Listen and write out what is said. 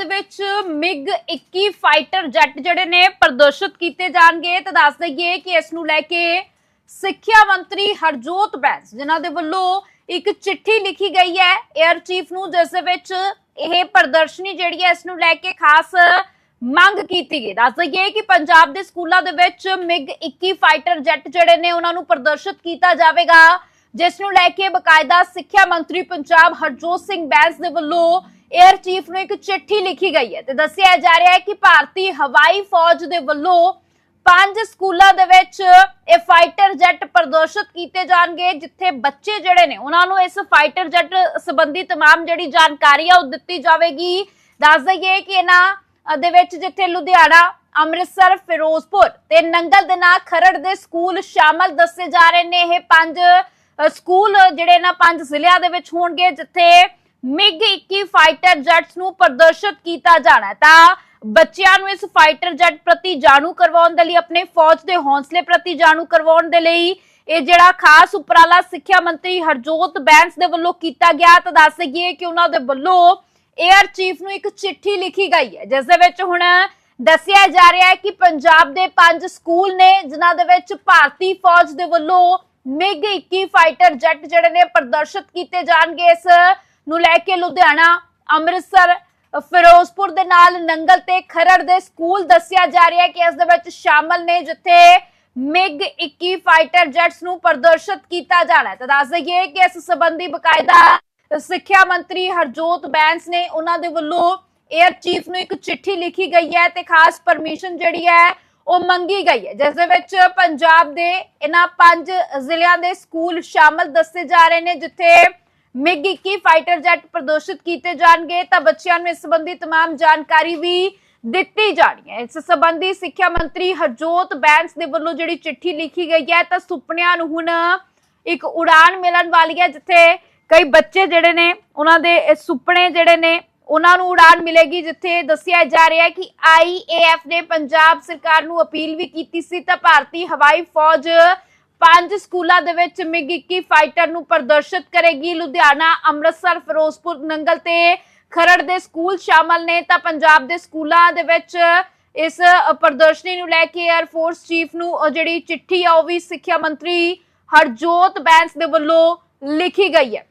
ਦੇ ਵਿੱਚ MIG 21 fighter jet ਜਿਹੜੇ ਨੇ ਪ੍ਰਦਰਸ਼ਿਤ ਕੀਤੇ ਜਾਣਗੇ। ਤੇ ਦੱਸ ਦਈਏ ਕਿ ਇਸ ਨੂੰ ਲੈ ਕੇ ਸਿੱਖਿਆ ਮੰਤਰੀ ਹਰਜੋਤ ਬੈਂਸ, ਜਿਨ੍ਹਾਂ ਦੇ ਵੱਲੋਂ ਇੱਕ ਚਿੱਠੀ ਲਿਖੀ ਗਈ ਹੈ 에ਅਰ ਚੀਫ ਨੂੰ, ਜਿਸ ਦੇ ਵਿੱਚ ਇਹ ਪ੍ਰਦਰਸ਼ਨੀ ਜਿਹੜੀ ਹੈ ਇਸ ਨੂੰ ਲੈ ਕੇ ਖਾਸ ਮੰਗ ਕੀਤੀ ਗਈ। ਦੱਸ ਦਈਏ ਕਿ ਪੰਜਾਬ ਦੇ ਸਕੂਲਾਂ ਦੇ ਵਿੱਚ ਮਿਗ 21 ਫਾਈਟਰ ਜੈਟ ਜਿਹੜੇ ਨੇ, ਉਹਨਾਂ ਨੂੰ ਪ੍ਰਦਰਸ਼ਿਤ ਕੀਤਾ ਜਾਵੇਗਾ, ਜਿਸ ਨੂੰ ਲੈ ਕੇ ਬਕਾਇਦਾ ਸਿੱਖਿਆ ਮੰਤਰੀ ਪੰਜਾਬ ਹਰਜੋਤ ਸਿੰਘ ਬੈਂਸ ਦੇ ਵੱਲੋਂ ਏਅਰ ਚੀਫ ਨੂੰ ਇੱਕ ਚਿੱਠੀ ਲਿਖੀ ਗਈ ਹੈ ਤੇ ਦੱਸਿਆ ਜਾ ਰਿਹਾ ਹੈ ਕਿ ਭਾਰਤੀ ਹਵਾਈ ਫੌਜ ਦੇ ਵੱਲੋਂ ਪੰਜ ਸਕੂਲਾਂ ਦੇ ਵਿੱਚ ਇਹ ਫਾਈਟਰ ਜੈੱਟ ਪ੍ਰਦਰਸ਼ਿਤ ਕੀਤੇ ਜਾਣਗੇ, ਜਿੱਥੇ ਬੱਚੇ ਜਿਹੜੇ ਨੇ, ਉਹਨਾਂ ਨੂੰ ਇਸ ਫਾਈਟਰ ਜੈੱਟ ਸੰਬੰਧੀ ਤਮਾਮ ਜਿਹੜੀ ਜਾਣਕਾਰੀ ਆ ਉਹ ਦਿੱਤੀ ਜਾਵੇਗੀ। ਦੱਸ ਦਈਏ ਕਿ ਇਹਨਾਂ ਦੇ ਵਿੱਚ ਜਿੱਥੇ ਲੁਧਿਆਣਾ, ਅੰਮ੍ਰਿਤਸਰ, ਫਿਰੋਜ਼ਪੁਰ ਤੇ ਨੰਗਲ ਦੇ ਨਾਲ ਖਰੜ ਦੇ ਸਕੂਲ ਸ਼ਾਮਲ ਦੱਸੇ ਜਾ ਰਹੇ ਨੇ, ਇਹ ਪੰਜ ਸਕੂਲ ਜਿਹੜੇ ਇਹਨਾਂ ਪੰਜ ਜ਼ਿਲ੍ਹਿਆਂ ਦੇ ਵਿੱਚ ਹੋਣਗੇ, ਜਿੱਥੇ ਮਿਗ 21 ਫਾਈਟਰ ਜੈਟਸ ਨੂੰ ਪ੍ਰਦਰਸ਼ਿਤ ਕੀਤਾ ਜਾਣਾ ਤਾਂ ਬੱਚਿਆਂ ਨੂੰ ਇਸ ਫਾਈਟਰ ਜੈਟ ਪ੍ਰਤੀ ਜਾਣੂ ਕਰਵਾਉਣ ਦੇ ਲਈ, ਆਪਣੇ ਫੌਜ ਦੇ ਹੌਸਲੇ ਪ੍ਰਤੀ ਜਾਣੂ ਕਰਵਾਉਣ ਦੇ ਲਈ ਇਹ ਜਿਹੜਾ ਖਾਸ ਉਪਰਾਲਾ ਸਿੱਖਿਆ ਮੰਤਰੀ ਹਰਜੋਤ ਬੈਂਸ ਦੇ ਵੱਲੋਂ ਕੀਤਾ ਗਿਆ, ਤਾਂ ਦੱਸ ਦਈਏ ਕਿ ਉਹਨਾਂ ਦੇ ਵੱਲੋਂ 에ਅਰ ਚੀਫ ਨੂੰ ਇੱਕ ਚਿੱਠੀ ਲਿਖੀ ਗਈ ਹੈ, ਜਿਸ ਦੇ ਵਿੱਚ ਹੁਣ ਦੱਸਿਆ ਜਾ ਰਿਹਾ ਹੈ ਕਿ ਪੰਜਾਬ ਦੇ ਪੰਜ ਸਕੂਲ ਨੇ, ਜਿਨ੍ਹਾਂ ਦੇ ਵਿੱਚ ਭਾਰਤੀ ਫੌਜ ਦੇ ਵੱਲੋਂ ਮਿਗ 21 ਫਾਈਟਰ ਜੈਟ ਜਿਹੜੇ ਨੇ ਪ੍ਰਦਰਸ਼ਿਤ ਕੀਤੇ ਜਾਣਗੇ। ਇਸ ਨੂੰ ਲੈ ਕੇ ਲੁਧਿਆਣਾ, ਅੰਮ੍ਰਿਤਸਰ, ਫਿਰੋਜ਼ਪੁਰ ਦੇ ਨਾਲ ਨੰਗਲ ਤੇ ਖਰੜ ਦੇ ਸਕੂਲ ਦੱਸਿਆ ਜਾ ਰਿਹਾ ਹੈ ਕਿ ਇਸ ਦੇ ਵਿੱਚ ਸ਼ਾਮਲ ਨੇ, ਜਿੱਥੇ ਮਿਗ 21 ਫਾਈਟਰ ਜੈਟਸ ਨੂੰ ਪ੍ਰਦਰਸ਼ਿਤ ਕੀਤਾ ਜਾਣਾ ਹੈ। ਤਾਂ ਦੱਸ ਦਈਏ ਕਿ ਇਸ ਸੰਬੰਧੀ ਬਕਾਇਦਾ ਸਿੱਖਿਆ ਮੰਤਰੀ ਹਰਜੋਤ ਬੈਂਸ ਨੇ ਉਹਨਾਂ ਦੇ ਵੱਲੋਂ 에ਅਰ ਚੀਫ ਨੂੰ ਇੱਕ ਚਿੱਠੀ ਲਿਖੀ ਗਈ ਹੈ ਤੇ ਖਾਸ ਪਰਮਿਸ਼ਨ ਜਿਹੜੀ ਹੈ ਉਹ ਮੰਗੀ ਗਈ ਹੈ, ਜਿਸ ਦੇ ਵਿੱਚ ਪੰਜਾਬ ਦੇ ਇਹਨਾਂ ਪੰਜ ਜ਼ਿਲ੍ਹਿਆਂ ਦੇ ਸਕੂਲ ਸ਼ਾਮਲ ਦੱਸੇ ਜਾ ਰਹੇ ਨੇ, ਜਿੱਥੇ ਮਿਗ 21 ਫਾਈਟਰ ਜੈਟ ਪ੍ਰਦਰਸ਼ਿਤ ਕੀਤੇ ਜਾਣਗੇ ਤਾਂ ਬੱਚਿਆਂ ਨੂੰ ਇਸ ਸੰਬੰਧੀ तमाम ਜਾਣਕਾਰੀ ਵੀ ਦਿੱਤੀ ਜਾਣੀ ਹੈ ਇਸ ਸੰਬੰਧੀ ਸਿੱਖਿਆ ਮੰਤਰੀ ਹਰਜੋਤ ਬੈਂਸ ਦੇ ਵੱਲੋਂ ਜਿਹੜੀ ਚਿੱਠੀ ਲਿਖੀ ਗਈ ਹੈ ਤਾਂ ਸੁਪਨਿਆਂ ਨੂੰ ਹੁਣ ਇੱਕ ਉਡਾਨ ਮਿਲਣ ਵਾਲੀ ਹੈ ਜਿੱਥੇ ਕਈ ਬੱਚੇ ਜਿਹੜੇ ਨੇ ਉਹਨਾਂ ਦੇ ਇਹ ਸੁਪਨੇ ਜਿਹੜੇ ਨੇ ਉਹਨਾਂ ਨੂੰ ਉਡਾਨ ਮਿਲੇਗੀ ਜਿੱਥੇ ਦੱਸਿਆ ਜਾ ਰਿਹਾ ਹੈ ਕਿ ਆਈਏਐਫ ਨੇ ਪੰਜਾਬ ਸਰਕਾਰ ਨੂੰ ਅਪੀਲ ਵੀ ਕੀਤੀ ਸੀ ਤਾਂ ਭਾਰਤੀ ਹਵਾਈ ਫੌਜ ਪੰਜ ਸਕੂਲਾਂ ਦੇ ਵਿੱਚ ਮਿਗ 21 ਫਾਈਟਰ ਨੂੰ ਪ੍ਰਦਰਸ਼ਿਤ ਕਰੇਗੀ। ਲੁਧਿਆਣਾ, ਅੰਮ੍ਰਿਤਸਰ, ਫਿਰੋਜ਼ਪੁਰ, ਨੰਗਲ ਤੇ ਖਰੜ ਦੇ ਸਕੂਲ ਸ਼ਾਮਲ ਨੇ। ਤਾਂ ਪੰਜਾਬ ਦੇ ਸਕੂਲਾਂ ਦੇ ਵਿੱਚ ਇਸ ਪ੍ਰਦਰਸ਼ਨੀ ਨੂੰ ਲੈ ਕੇ 에ਅਰ ਫੋਰਸ ਚੀਫ ਨੂੰ ਜਿਹੜੀ ਚਿੱਠੀ ਆ ਉਹ ਵੀ ਸਿੱਖਿਆ ਮੰਤਰੀ ਹਰਜੋਤ ਬੈਂਸ ਦੇ ਵੱਲੋਂ ਲਿਖੀ ਗਈ ਹੈ।